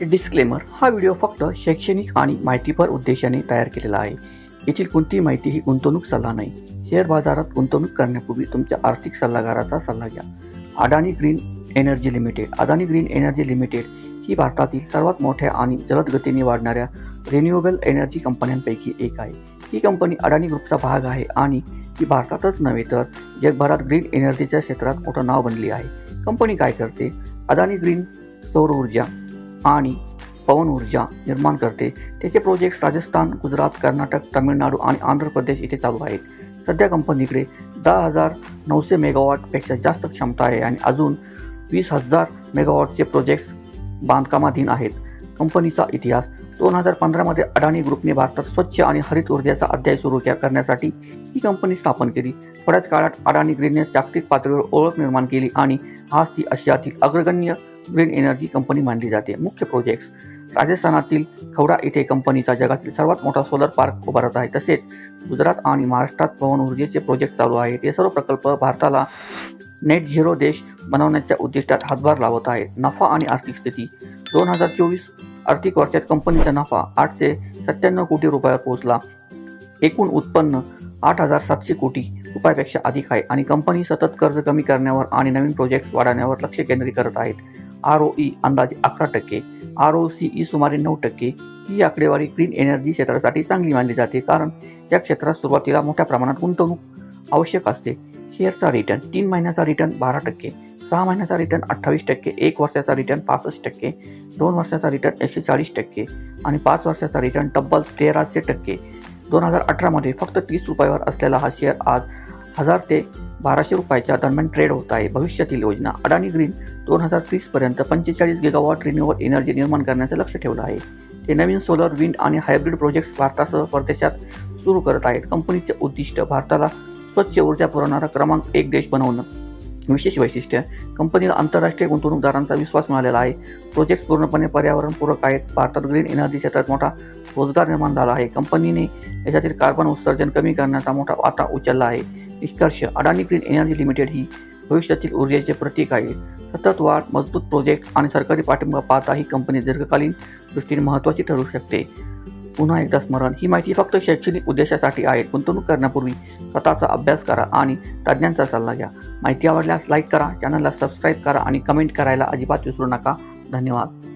Disclaimer हा video फक्त शैक्षणिक आणि माहितीपर उद्देशाने तयार केलेला आहे. येथील कोणतीही माहिती ही गुंतवणूक सल्ला नाही. शेअर बाजारात गुंतवणूक करण्यापूर्वी तुमच्या आर्थिक सल्लागाराचा सल्ला घ्या. Adani green energy limited Adani green energy limited ही भारतातील सर्वात मोठ्या आणि जलद गतीने वाढणाऱ्या रिन्युएबल एनर्जी कंपन्यांपैकी एक आहे. ही कंपनी अडानी ग्रुपचा भाग आहे आणि ती भारतातच नव्हे तर जगभरात ग्रीन एनर्जीच्या क्षेत्रात मोठं नाव बनली आहे. कंपनी काय करते? अदानी ग्रीन सौर ऊर्जा आणि पवन ऊर्जा निर्माण करते. त्याचे प्रोजेक्ट्स राजस्थान गुजरात कर्नाटक तामिळनाडू आणि आंध्र प्रदेश इथे चालू आहेत. सध्या कंपनीकडे दहा हजार नऊशे मेगावॉटपेक्षा जास्त क्षमता आहे आणि अजून वीस हजार मेगावॉटचे प्रोजेक्ट्स बांधकामाधीन आहेत. कंपनीचा इतिहास दोन हजार पंधरामध्ये अडाणी ग्रुपने भारतात स्वच्छ आणि हरित ऊर्जेचा अध्याय सुरू करण्यासाठी ही कंपनी स्थापन केली. थोड्याच काळात अडाणी ग्रीनने जागतिक पातळीवर ओळख निर्माण केली आणि आज ती आशियातील अग्रगण्य ग्रीन एनर्जी कंपनी मानली जाते. मुख्य प्रोजेक्ट्स राजस्थानातील खवडा येथे कंपनीचा जगातील सर्वात मोठा सोलर पार्क उभारत आहे. तसेच गुजरात आणि महाराष्ट्रात पवन ऊर्जेचे प्रोजेक्ट चालू आहेत. हे सर्व प्रकल्प भारताला नेट झिरो देश बनवण्याच्या उद्दिष्टात हातभार लावत आहे नफा आणि आर्थिक स्थिती. दोन हजार चोवीस आर्थिक वर्षात कंपनीचा नफा आठशे सत्त्याण्णव कोटी रुपयावर पोहोचला. एकूण उत्पन्न आठ हजार सातशे कोटी रुपयापेक्षा अधिक आहे आणि कंपनी सतत कर्ज कमी करण्यावर आणि नवीन प्रोजेक्ट्स वाढवण्यावर लक्ष केंद्रित करत आहेत. आर ओ ई अंदाजे अकरा टक्के आर ओ सी ई सुमारे नऊ टक्के. ही आकडेवारी ग्रीन एनर्जी क्षेत्रासाठी चांगली मानली जाते कारण या क्षेत्रात सुरुवातीला मोठ्या प्रमाणात गुंतवणूक आवश्यक असते. शेअरचा रिटर्न तीन महिन्याचा रिटर्न बारा टक्के. सहा महिन्याचा रिटर्न अठ्ठावीस टक्के एक वर्षाचा रिटर्न पासष्ट टक्के दोन वर्षाचा रिटर्न एकशे चाळीस टक्के आणि पाच वर्षाचा रिटर्न तब्बल तेराशे टक्के. दोन हजार अठरामध्ये फक्त तीस रुपयावर असलेला हा शेअर आज हजार ते बाराशे रुपयाच्या दरम्यान ट्रेड होत आहे. भविष्यातील योजना अडानी ग्रीन दोन हजार तीसपर्यंत पंचेचाळीस गिगावॉट रिन्युअल एनर्जी निर्माण करण्याचं लक्ष ठेवलं आहे. ते नवीन सोलर विंड आणि हायब्रिड प्रोजेक्ट्स भारतासह परदेशात सुरू करत आहेत. कंपनीचे उद्दिष्ट भारताला स्वच्छ ऊर्जा पुरवणारा क्रमांक एक देश बनवणं. विशेष वैशिष्ट्य कंपनीला आंतरराष्ट्रीय गुंतवणूकदारांचा विश्वास मिळालेला आहे. प्रोजेक्ट पूर्णपणे पर्यावरणपूरक आहेत. भारतात ग्रीन एनर्जी क्षेत्रात मोठा रोजगार निर्माण झाला आहे. कंपनीने याच्यातील कार्बन उत्सर्जन कमी करण्याचा मोठा वाटा उचलला आहे. निष्कर्ष अडाणी ग्रीन एनर्जी लिमिटेड ही भविष्यातील ऊर्जेचे प्रतीक आहे. सतत वाढ मजबूत प्रोजेक्ट आणि सरकारी पाठिंबा पाहता ही कंपनी दीर्घकालीन दृष्टीने महत्त्वाची ठरू शकते. पुन्हा एकदा स्मरण ही माहिती फक्त शैक्षणिक उद्देशासाठी आहे. गुंतवणूक करण्यापूर्वी स्वतःचा अभ्यास करा आणि तज्ज्ञांचा सल्ला घ्या. माहिती आवडल्यास लाईक करा चॅनलला सबस्क्राईब करा आणि कमेंट करायला अजिबात विसरू नका. धन्यवाद.